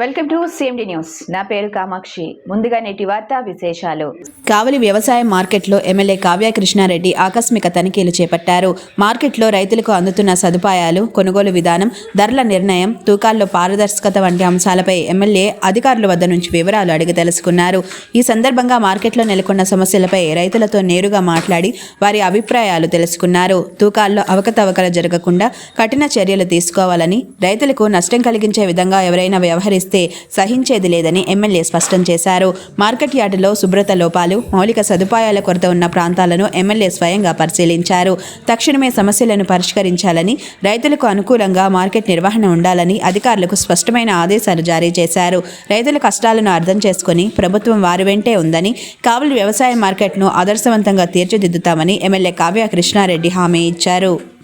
Welcome to CMD news నా పేరు కామాక్షి. ముందుగా నేటి వార్తా విశేషాలు. కావలి వ్యవసాయ మార్కెట్లో ఎమ్మెల్యే కావ్య కృష్ణారెడ్డి ఆకస్మిక తనిఖీలు చేపట్టారు. మార్కెట్లో రైతులకు అందుతున్న సదుపాయాలు కొనుగోలు విధానం ధరల నిర్ణయం తూకాల్లో పారదర్శకత వంటి అంశాలపై ఎమ్మెల్యే అధికారుల వద్ద నుంచి వివరాలు అడిగి తెలుసుకున్నారు. ఈ సందర్భంగా మార్కెట్లో నెలకొన్న సమస్యలపై రైతులతో నేరుగా మాట్లాడి వారి అభిప్రాయాలు తెలుసుకున్నారు. తూకాల్లో అవకతవకలు జరగకుండా కఠిన చర్యలు తీసుకోవాలని రైతులకు నష్టం కలిగించే విధంగా ఎవరైనా వ్యవహరిస్తారు వ్యవహరిస్తే సహించేది లేదని ఎమ్మెల్యే స్పష్టం చేశారు. మార్కెట్ యార్డులో శుభ్రత లోపాలు మౌలిక సదుపాయాల కొరత ఉన్న ప్రాంతాలను ఎమ్మెల్యే స్వయంగా పరిశీలించారు. తక్షణమే సమస్యలను పరిష్కరించాలని రైతులకు అనుకూలంగా మార్కెట్ నిర్వహణ ఉండాలని అధికారులకు స్పష్టమైన ఆదేశాలు జారీ చేశారు. రైతుల కష్టాలను అర్థం చేసుకుని ప్రభుత్వం వారి వెంటే ఉందని కావలి వ్యవసాయ మార్కెట్ను ఆదర్శవంతంగా తీర్చిదిద్దుతామని ఎమ్మెల్యే కావ్య కృష్ణారెడ్డి హామీ ఇచ్చారు.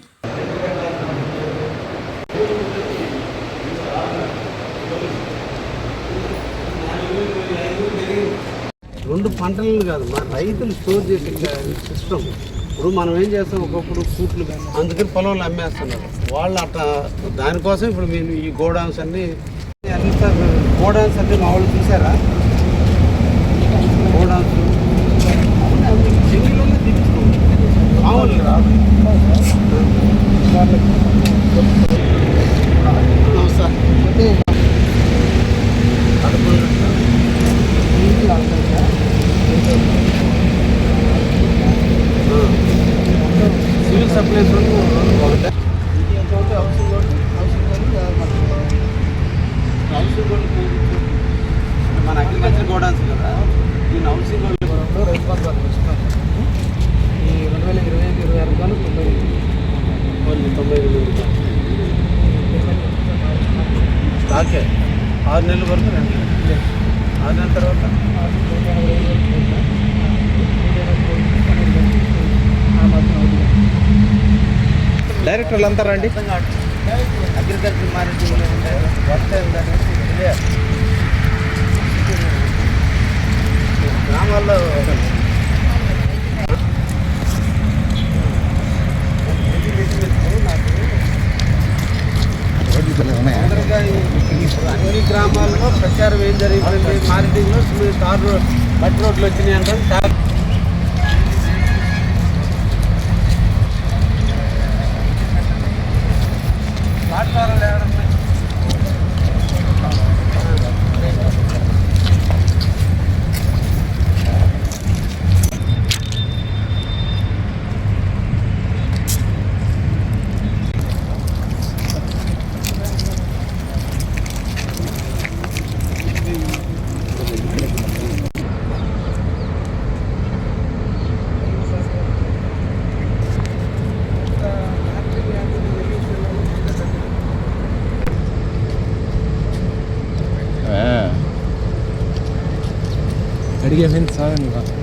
రెండు పంటలను కాదు మా రైతులు స్టోర్ చేసే సిస్టమ్ ఇప్పుడు మనం ఏం చేస్తాం ఒకప్పుడు కూట్లు అందుకని పొలంలో అమ్మేస్తున్నారు. వాళ్ళు అట్లా దానికోసం ఇప్పుడు మేము ఈ గోడౌన్స్ అన్ని గోడౌన్స్ అన్ని మా వాళ్ళు చూసారా? గోడౌన్స్ చెంగిలోనే దించుకోండి మామూలు రాదు నమస్తే సివిల్ సప్లైస్ ఒకటే ఇది ఎంత ఉంటే housing loan housing loan housing loan మన అగ్రికల్చర్ గోడౌన్స్ కదా దీని హౌసింగ్ లోన్ ఈ రెండు వేల ఇరవై ఐదు ఇరవై ఆరు రూపాయలు తొంభై ఓన్లీ తొంభై రూపాయలు స్టాకే ఆరు నెలల వరకు రెండు. ఆరు నెలల తర్వాత డైరెక్టర్లు అంతా రండి. అగ్రికల్చర్ మార్కెటింగ్ గ్రామాల్లో అన్ని గ్రామాల్లో ప్రచారం ఏం జరిగిందంటే మార్కెటింగ్లో తార్ రోడ్ బట్ రోడ్లు వచ్చినాయి అంటే. dir hinzahlen. Oder?